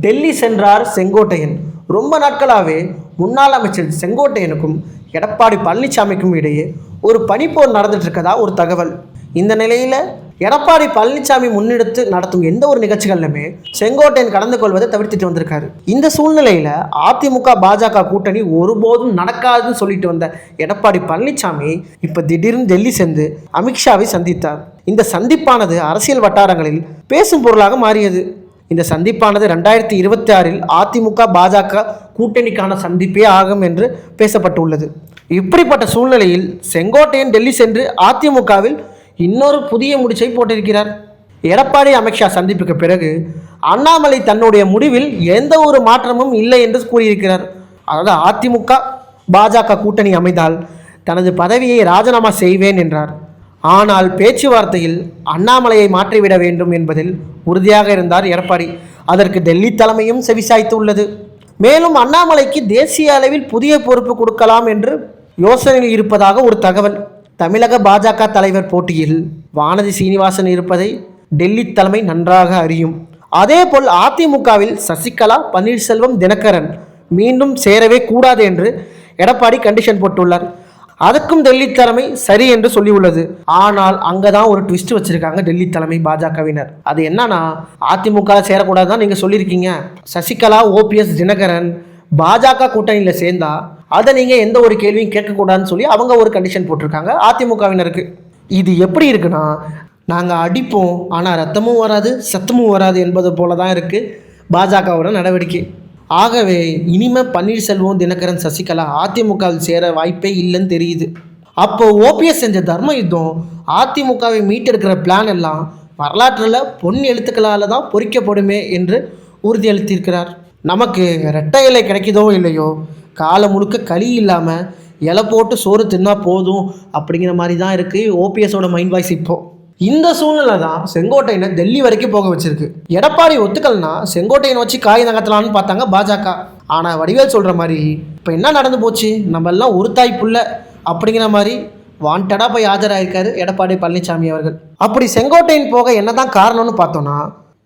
டெல்லி சென்றார் செங்கோட்டையன். ரொம்ப நாட்களாகவே முன்னாள் அமைச்சர் செங்கோட்டையனுக்கும் எடப்பாடி பழனிசாமிக்கும் இடையே ஒரு பனிப்போர் நடந்துட்டு இருக்கதா ஒரு தகவல். இந்த நிலையில் எடப்பாடி பழனிசாமி முன்னெடுத்து நடத்தும் எந்த ஒரு நிகழ்ச்சிகளிலுமே செங்கோட்டையன் கலந்து கொள்வதை தவிர்த்துட்டு வந்திருக்காரு. இந்த சூழ்நிலையில் அதிமுக பாஜக கூட்டணி ஒருபோதும் நடக்காதுன்னு சொல்லிட்டு வந்த எடப்பாடி பழனிசாமி இப்போ திடீர்னு டெல்லி சென்று அமித்ஷாவை சந்தித்தார். இந்த சந்திப்பானது அரசியல் வட்டாரங்களில் பேசும் பொருளாக மாறியது. இந்த சந்திப்பானது ரெண்டாயிரத்தி இருபத்தி ஆறில் அதிமுக பாஜக கூட்டணிக்கான சந்திப்பே ஆகும் என்று பேசப்பட்டுள்ளது. இப்படிப்பட்ட சூழ்நிலையில் செங்கோட்டையன் டெல்லி சென்று அதிமுகவில் இன்னொரு புதிய முடிச்சை போட்டிருக்கிறார். எடப்பாடி அமித்ஷா சந்திப்புக்கு பிறகு அண்ணாமலை தன்னுடைய முடிவில் எந்த ஒரு மாற்றமும் இல்லை என்று கூறியிருக்கிறார். அதாவது அதிமுக பாஜக கூட்டணி அமைந்தால் தனது பதவியை ராஜினாமா செய்வேன் என்றார். ஆனால் பேச்சுவார்த்தையில் அண்ணாமலையை மாற்றிவிட வேண்டும் என்பதில் உறுதியாக இருந்தார் எடப்பாடி. அதற்கு டெல்லி தலைமையும் செவிசாய்த்து உள்ளது மேலும் அண்ணாமலைக்கு தேசிய அளவில் புதிய பொறுப்பு கொடுக்கலாம் என்று யோசனையில் இருப்பதாக ஒரு தகவல். தமிழக பாஜக தலைவர் போட்டியில் வானதி சீனிவாசன் இருப்பதை டெல்லி தலைமை நன்றாக அறியும். அதேபோல் அதிமுகவில் சசிகலா பன்னீர்செல்வம் தினகரன் மீண்டும் சேரவே கூடாது என்று எடப்பாடி கண்டிஷன் போட்டுள்ளார். அதுக்கும் டெல்லி தலைமை சரி என்று சொல்லியுள்ளது. ஆனால் அங்கதான் ஒரு ட்விஸ்ட் வச்சிருக்காங்க டெல்லி தலைமை பாஜகவினர். அது என்னன்னா அதிமுக சேரக்கூடாதுதான் நீங்க சொல்லியிருக்கீங்க. சசிகலா ஓபிஎஸ் தினகரன் பாஜக கூட்டணியில் சேர்ந்தா அதை நீங்க எந்த ஒரு கேள்வியும் கேட்கக்கூடாதுன்னு சொல்லி அவங்க ஒரு கண்டிஷன் போட்டிருக்காங்க அதிமுகவினருக்கு. இது எப்படி இருக்குன்னா நாங்கள் அடிப்போம் ஆனால் ரத்தமும் வராது சத்தமும் வராது என்பது போல தான் இருக்குது பாஜகவோட நடவடிக்கை. ஆகவே இனிமே பன்னீர்செல்வம் தினகரன் சசிகலா அதிமுகவில் சேர வாய்ப்பே இல்லைன்னு தெரியுது. அப்போ ஓபிஎஸ் செஞ்ச தர்ம யுத்தம் அதிமுகவை மீட்டெடுக்கிற பிளான் எல்லாம் வரலாற்றில் பொன் எழுத்துக்களால் தான் பொறிக்கப்படுமே என்று உறுதியளித்திருக்கிறார். நமக்கு ரெட்டை இலை கிடைக்குதோ இல்லையோ காலம் முழுக்க களி இல்லாமல் இலை போட்டு சோறு தின்னா போதும் அப்படிங்கிற மாதிரி தான் இருக்குது ஓபிஎஸோட மைண்ட் வாய்ஸ் இப்போது இந்த சூழ்நிலை தான் செங்கோட்டையனை டெல்லி வரைக்கும் போக வச்சிருக்கு. எடப்பாடி ஒத்துக்கல்னா செங்கோட்டையனை வச்சு காய் நகர்த்தலான்னு பார்த்தாங்க பாஜக. ஆனால் வடிவேல் சொல்கிற மாதிரி இப்போ என்ன நடந்து போச்சு? நம்ம எல்லாம் ஒரு தாய் புள்ள அப்படிங்கிற மாதிரி வாண்டடாக போய் ஆஜராயிருக்காரு எடப்பாடி பழனிசாமி அவர்கள். அப்படி செங்கோட்டையன் போக என்னதான் காரணம்னு பார்த்தோன்னா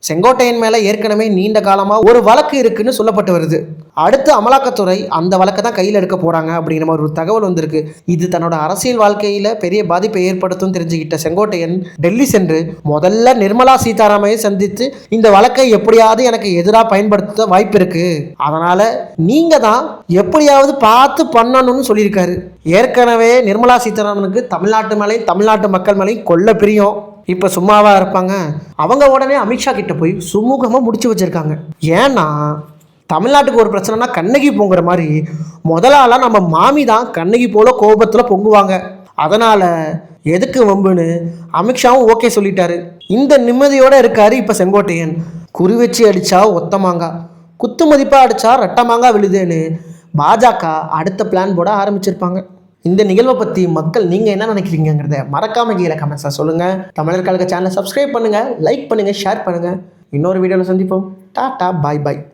செங்கோட்டையன் மேலே ஏற்கனவே நீண்ட காலமாக ஒரு வழக்கு இருக்குன்னு சொல்லப்பட்டு வருது. அடுத்து அமலாக்கத்துறை அந்த வழக்கை தான் கையில் எடுக்க போகிறாங்க அப்படிங்கிற மாதிரி ஒரு தகவல் வந்திருக்கு. இது தன்னோட அரசியல் வாழ்க்கையில் பெரிய பாதிப்பை ஏற்படுத்தும் தெரிஞ்சுக்கிட்ட செங்கோட்டையன் டெல்லி சென்று முதல்ல நிர்மலா சீதாராமையை சந்தித்து இந்த வழக்கை எப்படியாவது எனக்கு எதிராக பயன்படுத்த வாய்ப்பு இருக்கு. அதனால நீங்க தான் எப்படியாவது பார்த்து பண்ணணும்னு சொல்லியிருக்காரு. ஏற்கனவே நிர்மலா சீதாராமனுக்கு தமிழ்நாட்டு மேலேயும் தமிழ்நாட்டு மக்கள் மேலேயும் கொல்ல பிரியம். இப்போ சும்மாவா இருப்பாங்க. அவங்க உடனே அமித்ஷா கிட்ட போய் சுமூகமாக முடிச்சு வச்சிருக்காங்க. ஏன்னா தமிழ்நாட்டுக்கு ஒரு பிரச்சனைனா கண்ணகி பொங்குற மாதிரி முதலாலாம் நம்ம மாமி தான் கண்ணகி போல கோபத்தில் பொங்குவாங்க. அதனால் எதுக்கு வம்புன்னு அமித்ஷாவும் ஓகே சொல்லிட்டாரு. இந்த நிம்மதியோடு இருக்காரு இப்போ செங்கோட்டையன். குறி வச்சு அடித்தா ஒத்த மாங்காய் குத்து மதிப்பாக அடித்தா ரெட்ட மாங்காய் விழுதுன்னு பாஜக அடுத்த பிளான் போட ஆரம்பிச்சிருப்பாங்க. இந்த நிகழ்வை பற்றி மக்கள் நீங்கள் என்ன நினைக்கிறீங்கிறத மறக்காம கீழே கமெண்ட்ஸாக சொல்லுங்கள் தமிழர் கழக சேனலை சப்ஸ்கிரைப் பண்ணுங்கள் லைக் பண்ணுங்கள் ஷேர் பண்ணுங்கள் இன்னொரு வீடியோவில் சந்திப்போம். டாட்டா பாய் பாய்